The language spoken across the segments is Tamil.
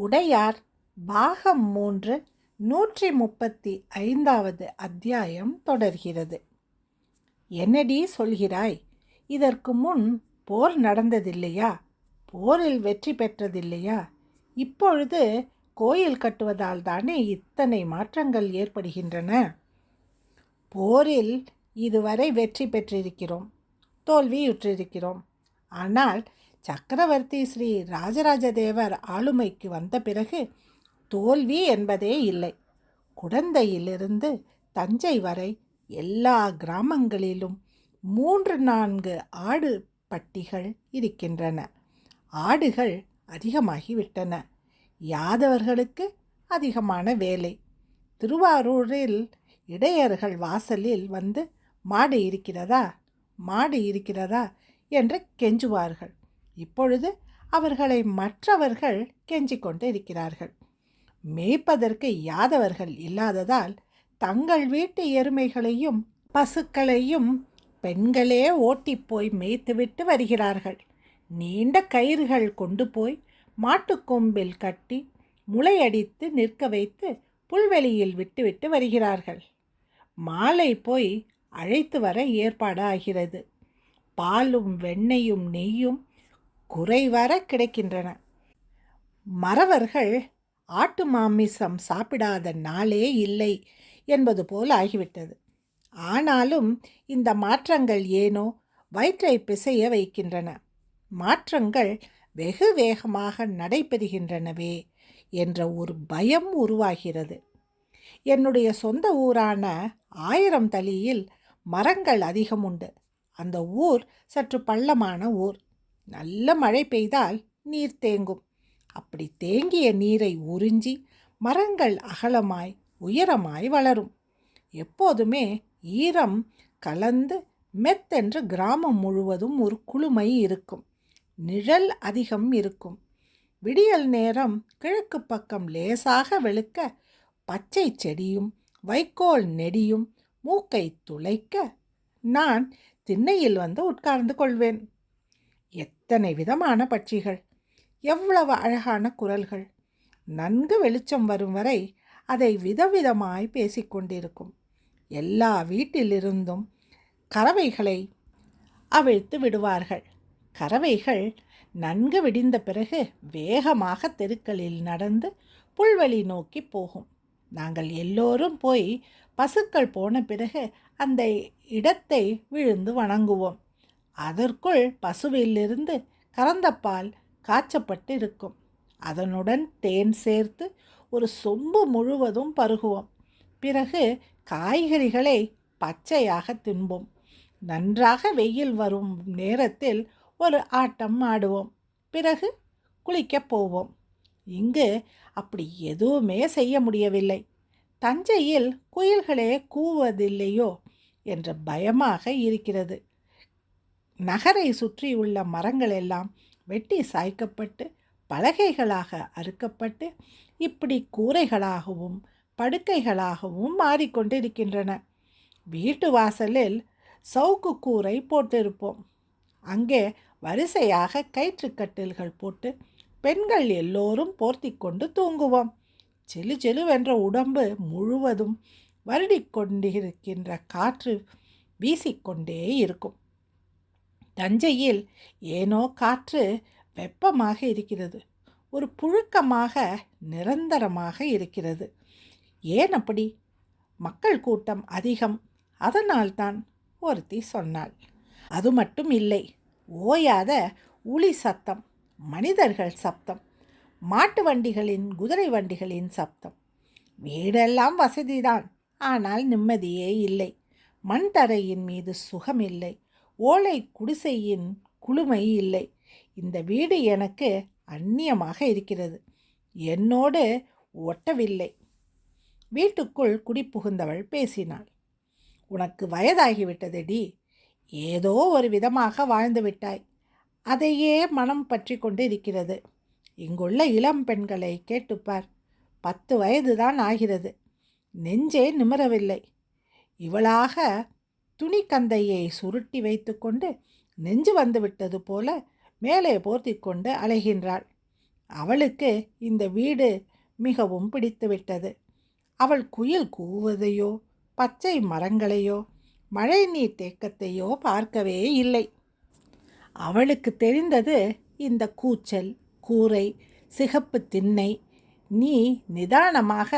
உடையார் பாகம் மூன்று நூற்றி முப்பத்தி ஐந்தாவது அத்தியாயம் தொடர்கிறது. என்னடி சொல்கிறாய்? இதற்கு முன் போர் நடந்ததில்லையா? போரில் வெற்றி பெற்றதில்லையா? இப்பொழுது கோயில் கட்டுவதால் தானே இத்தனை மாற்றங்கள் ஏற்படுகின்றன? போரில் இதுவரை வெற்றி பெற்றிருக்கிறோம் தோல்வியுற்றிருக்கிறோம். ஆனால் சக்கரவர்த்தி ஸ்ரீ ராஜராஜ தேவர் ஆளுமைக்கு வந்த பிறகு தோல்வி என்பதே இல்லை. குடந்தையிலிருந்து தஞ்சை வரை எல்லா கிராமங்களிலும் மூன்று நான்கு ஆடு பட்டிகள் இருக்கின்றன. ஆடுகள் அதிகமாகிவிட்டன. யாதவர்களுக்கு அதிகமான வேலை. திருவாரூரில் இடையர்கள் வாசலில் வந்து மாடு இருக்கிறதா? மாடு இருக்கிறதா? என்று கெஞ்சுவார்கள். இப்பொழுது அவர்களை மற்றவர்கள் கெஞ்சிக்கொண்டு இருக்கிறார்கள். மேய்ப்பதற்கு யாதவர்கள் இல்லாததால் தங்கள் வீட்டு எருமைகளையும் பசுக்களையும் பெண்களே ஓட்டி போய் மேய்த்துவிட்டு வருகிறார்கள். நீண்ட கயிறுகள் கொண்டு போய் மாட்டுக்கொம்பில் கட்டி முளையடித்து நிற்க வைத்து புல்வெளியில் விட்டுவிட்டு வருகிறார்கள். மாலை போய் அழைத்து வர ஏற்பாடு ஆகிறது பாலும் வெண்ணையும் நெய்யும் குறைவர கிடைக்கின்றன. மறவர்கள் ஆட்டு மாமிசம் சாப்பிடாத நாளே இல்லை என்பது போல் ஆகிவிட்டது. ஆனாலும் இந்த மாற்றங்கள் ஏனோ வயிற்றை பிசைய வைக்கின்றன. மாற்றங்கள் வெகு வேகமாக நடைபெறுகின்றனவே என்ற ஒரு பயம் உருவாகிறது. என்னுடைய சொந்த ஊரான ஆயிரம் தலியில் மரங்கள் அதிகம் உண்டு அந்த ஊர் சற்று பள்ளமான ஊர். நல்ல மழை பெய்தால் நீர் தேங்கும். அப்படி தேங்கிய நீரை உறிஞ்சி மரங்கள் அகலமாய் உயரமாய் வளரும். எப்போதுமே ஈரம் கலந்து மெத்தென்று கிராமம் முழுவதும் ஒரு குளுமை இருக்கும். நிழல் அதிகம் இருக்கும். விடியல் நேரம் கிழக்கு பக்கம் லேசாக வெளுக்க பச்சை செடியும் வைக்கோல் நெடியும் மூக்கை துளைக்க நான் திண்ணையில் வந்து உட்கார்ந்து கொள்வேன். எத்தனை விதமான பட்சிகள். எவ்வளவு அழகான குரல்கள். நன்கு வெளிச்சம் வரும் வரை அதை விதவிதமாய் பேசிக்கொண்டிருக்கும் எல்லா வீட்டிலிருந்தும் கறவைகளை அவிழ்த்து விடுவார்கள். கறவைகள் நன்கு விடிந்த பிறகு வேகமாக தெருக்களில் நடந்து புல்வெளி நோக்கி போகும். நாங்கள் எல்லோரும் போய் பசுக்கள் போன பிறகு அந்த இடத்தை விழுந்து வணங்குவோம். அதற்குள் பசுவிலிருந்து கறந்தப்பால் காய்ச்சப்பட்டு இருக்கும் அதனுடன் தேன் சேர்த்து ஒரு சொம்பு முழுவதும் பருகுவோம். பிறகு காய்கறிகளை பச்சையாக தின்போம். நன்றாக வெயில் வரும் நேரத்தில் ஒரு ஆட்டம் ஆடுவோம். பிறகு குளிக்கப் போவோம். இங்கு அப்படி எதுவுமே செய்ய முடியவில்லை. தஞ்சையில் குயில்களே கூவதில்லையோ என்ற பயமாக இருக்கிறது. நகரை சுற்றியுள்ள மரங்கள் எல்லாம் வெட்டி சாய்க்கப்பட்டு பலகைகளாக அறுக்கப்பட்டு இப்படி கூரைகளாகவும் படுக்கைகளாகவும் மாறிக்கொண்டிருக்கின்றன. வீட்டு வாசலில் சவுக்கு கூரை போட்டிருப்போம். அங்கே வரிசையாக கயிற்றுக்கட்டில்கள் போட்டு பெண்கள் எல்லோரும் போர்த்தி கொண்டு தூங்குவோம். செலு செலுவென்ற உடம்பு முழுவதும் வருடிக்கொண்டிருக்கின்ற காற்று வீசிக்கொண்டே இருக்கும். தஞ்சையில் ஏனோ காற்று வெப்பமாக இருக்கிறது. ஒரு புழுக்கமாக நிரந்தரமாக இருக்கிறது. ஏன் அப்படி? மக்கள் கூட்டம் அதிகம். அதனால்தான் ஒருத்தி சொன்னாள். அது மட்டும் இல்லை ஓயாத உளி சத்தம் மனிதர்கள் சப்தம் மாட்டு வண்டிகளின் குதிரை வண்டிகளின் சப்தம். வீடெல்லாம் வசதிதான். ஆனால் நிம்மதியே இல்லை. மண் தரையின் மீது சுகம் இல்லை ஓலை குடிசையின் குளுமை இல்லை. இந்த வீடு எனக்கு அந்நியமாக இருக்கிறது. என்னோடு ஒட்டவில்லை. வீட்டுக்குள் குடிப்புகுந்தவள் பேசினாள். உனக்கு வயதாகிவிட்டதடி ஏதோ ஒரு விதமாக வாழ்ந்து விட்டாய். அதையே மனம் பற்றி கொண்டு இருக்கிறது இங்குள்ள இளம் பெண்களை கேட்டுப்பார். பத்து வயதுதான் ஆகிறது. நெஞ்சே நிமிரவில்லை. இவளாக துணிக்கந்தையை சுருட்டி வைத்துக்கொண்டு நெஞ்சு வந்துவிட்டது போல மேலே போர்த்தி கொண்டு அலைகின்றாள். அவளுக்கு இந்த வீடு மிகவும் பிடித்துவிட்டது அவள் குயில் கூவதையோ பச்சை மரங்களையோ மழை நீர் தேக்கத்தையோ பார்க்கவே இல்லை. அவளுக்கு தெரிந்தது இந்த கூச்சல் கூரை சிகப்பு திண்ணை நீ நிதானமாக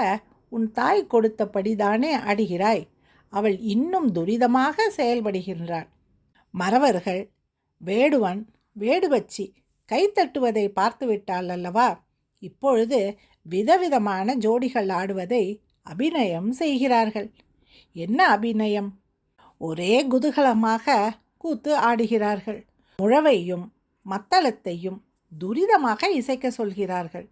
உன் தாய் கொடுத்தபடிதானே அடிகிறாய் அவள் இன்னும் துரிதமாக செயல்படுகின்றாள். மறவர்கள் வேடுவன் வேடுவச்சி கைத்தட்டுவதை பார்த்துவிட்டாள் அல்லவா? இப்பொழுது விதவிதமான ஜோடிகள் ஆடுவதை அபிநயம் செய்கிறார்கள். என்ன அபிநயம்? ஒரே குதூகலமாக கூத்து ஆடுகிறார்கள். முழவையும் மத்தளத்தையும் துரிதமாக இசைக்க சொல்கிறார்கள்.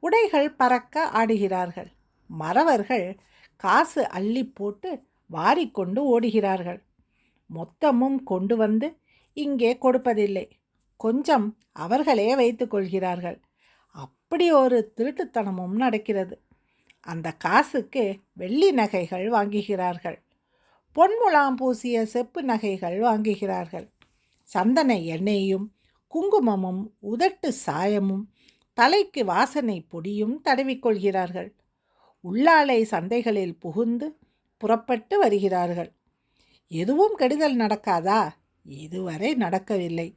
உடைகள் பறக்க ஆடுகிறார்கள். மறவர்கள் காசு அள்ளி போட்டு வாரிக்கொண்டு ஓடுகிறார்கள். மொத்தமும் கொண்டு வந்து இங்கே கொடுப்பதில்லை. கொஞ்சம் அவர்களே வைத்துக்கொள்கிறார்கள் அப்படி ஒரு திருட்டுத்தனமும் நடக்கிறது. அந்த காசுக்கு வெள்ளி நகைகள் வாங்குகிறார்கள். பொன்முலாம் பூசிய செப்பு நகைகள் வாங்குகிறார்கள். சந்தன எண்ணெயும் குங்குமமும் உதட்டு சாயமும் தலைக்கு வாசனை பொடியும் தடவிக்கொள்கிறார்கள் உள்ளாலை சந்தைகளில் புகுந்து புறப்பட்டு வருகிறார்கள். எதுவும் கெடுதல் நடக்காதா? இதுவரை நடக்கவில்லை.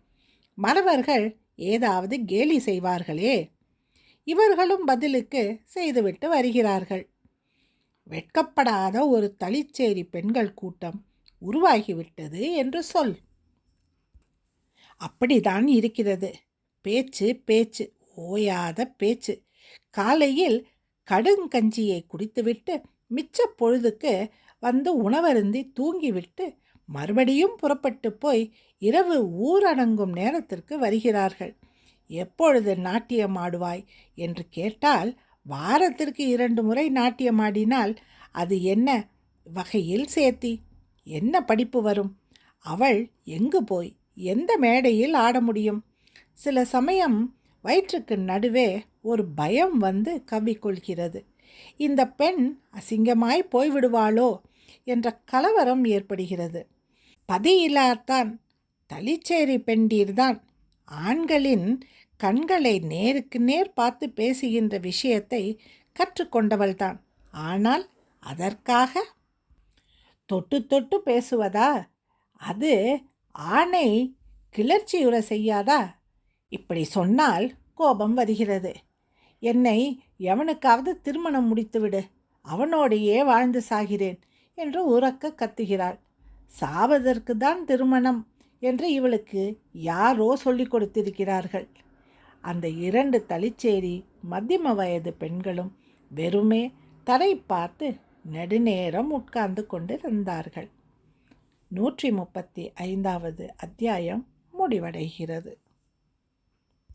மறவர்கள் ஏதாவது கேலி செய்வார்களே. இவர்களும் பதிலுக்கு செய்துவிட்டு வருகிறார்கள். வெட்கப்படாத ஒரு தளிச்சேரி பெண்கள் கூட்டம் உருவாகிவிட்டது என்று சொல். அப்படிதான் இருக்கிறது. பேச்சு பேச்சு ஓயாத பேச்சு. காலையில் கடுங்கஞ்சியை குடித்துவிட்டு மிச்ச பொழுதுக்கு வந்து உணவருந்தி தூங்கிவிட்டு மறுபடியும் புறப்பட்டு போய் இரவு ஊரடங்கும் நேரத்திற்கு வருகிறார்கள். எப்பொழுது நாட்டியம் ஆடுவாய்? என்று கேட்டால் வாரத்திற்கு இரண்டு முறை நாட்டியம் ஆடினால் அது என்ன வகையில் சேர்த்தி என்ன படிப்பு வரும்? அவள் எங்கு போய் எந்த மேடையில் ஆட முடியும்? சில சமயம் வயிற்றுக்கு நடுவே ஒரு பயம் வந்து கவ்விக்கொள்கிறது. இந்த பெண் அசிங்கமாய் போய்விடுவாளோ என்ற கலவரம் ஏற்படுகிறது. பதியிலாத்தான் தளிச்சேரி பெண்டீர்தான் ஆண்களின் கண்களை நேருக்கு நேர் பார்த்து பேசுகின்ற விஷயத்தை கற்றுக்கொண்டவள்தான். ஆனால் அதற்காக தொட்டு தொட்டு பேசுவதா? அது ஆணை கிளர்ச்சியுற செய்யாதா? இப்படி சொன்னால் கோபம் வருகிறது. என்னை எவனுக்காவது திருமணம் முடித்துவிடு அவனோடையே வாழ்ந்து சாகிறேன் என்று உறக்க கத்துகிறாள். சாவதற்கு தான் திருமணம் என்று இவளுக்கு யாரோ சொல்லிக் கொடுத்திருக்கிறார்கள். அந்த இரண்டு தளிச்சேரி மத்தியம வயது பெண்களும் வெறுமே தரை பார்த்து நெடுநேரம் உட்கார்ந்து கொண்டிருந்தார்கள். நூற்றி முப்பத்தி ஐந்தாவது அத்தியாயம் முடிவடைகிறது.